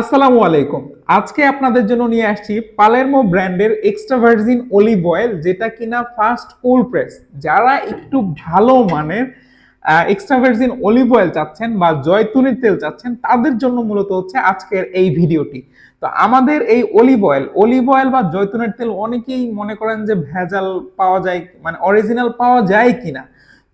আসসালামু আলাইকুম। আজকে আপনাদের জন্য নিয়ে আসছি পালেরমো ব্র্যান্ডের এক্সট্রা ভার্জিন অলিভ অয়েল যেটা কিনা ফার্স্ট কোল্ড প্রেস যারা একটু ভালো মানের এক্সট্রা ভার্জিন অলিভ অয়েল চাচ্ছেন বা জয়তুনের তেল চাচ্ছেন, তাদের জন্য মূলত হচ্ছে আজকের এই ভিডিওটি। তো আমাদের এই অলিভ অয়েল অলিভ অয়েল বা জয়তুনের তেল অনেকেই মনে করেন যে ভেজাল পাওয়া যায় মানে অরিজিনাল পাওয়া যায় কিনা।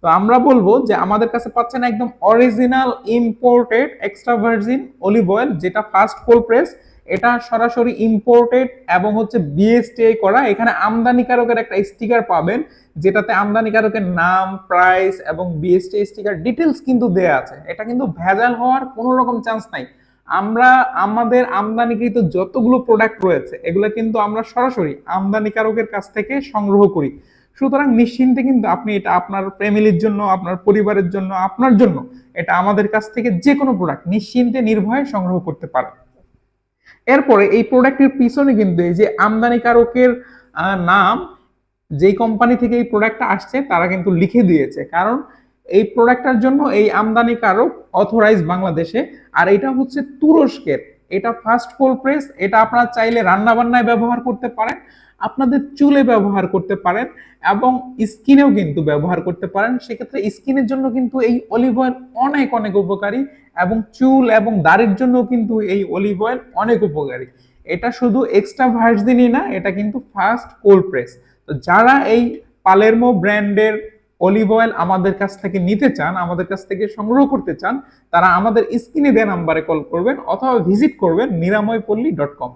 তো আমরা বলব যে আমাদের কাছে পাচ্ছেন একদম original imported extra virgin olive oil যেটা ফার্স্ট কোল্ড প্রেস এটা সরাসরি ইম্পোর্টেড এবং হচ্ছে বিএসটিআই করা। এখানে আমদানিকারকের একটা স্টিকার পাবেন, যেটাতে আমদানিকারকের নাম প্রাইস এবং বিএসটিআই স্টিকার ডিটেলস কিন্তু দেয়া আছে। এটা কিন্তু ভেজাল হওয়ার কোনো রকম চান্স নাই। আমরা আমাদের আমদানিকৃত যতগুলো প্রোডাক্ট রয়েছে, এগুলো কিন্তু আমরা সরাসরি আমদানিকারকের কাছ থেকে সংগ্রহ করি। সুতরাং নিশ্চিন্তে কিন্তু আপনি এটা আপনার ফ্যামিলির জন্য, আপনার পরিবারের জন্য, আপনার জন্য এটা আমাদের কাছ থেকে যে কোনো প্রোডাক্ট নিশ্চিন্তে নির্ভয়ে সংগ্রহ করতে পারেন। এরপরে এই প্রোডাক্টের পিছনে কিন্তু এই যে আমদানিকারকের নাম, যেই কোম্পানি থেকে এই প্রোডাক্টটা আসছে, তারা কিন্তু লিখে দিয়েছে। কারণ এই প্রোডাক্টটার জন্য এই আমদানিকারক অথরাইজ বাংলাদেশে। আর এটা হচ্ছে তুরস্কের। এটা ফার্স্ট কোল্ড প্রেস এটা আপনারা চাইলে রান্না বান্নায় ব্যবহার করতে পারেন, আপনাদের চুলে ব্যবহার করতে পারেন এবং স্কিনেও কিন্তু ব্যবহার করতে পারেন। সেক্ষেত্রে স্কিনের জন্য কিন্তু এই অলিভ অয়েল অনেক অনেক উপকারী এবং চুল এবং দাড়ির জন্য কিন্তু এই অলিভ অয়েল অনেক উপকারী। এটা শুধু এক্সট্রা ভার্জিনই না, এটা কিন্তু ফার্স্ট কোল্ড প্রেস তো যারা এই পালেরমো ব্র্যান্ডের অলিভ অয়েল আমাদের কাছ থেকে নিতে চান, আমাদের কাছ থেকে সংগ্রহ করতে চান, তারা আমাদের স্ক্রিনে দেওয়া নাম্বারে কল করবেন অথবা ভিজিট করবেন নিরাময়পল্লী ডট কম।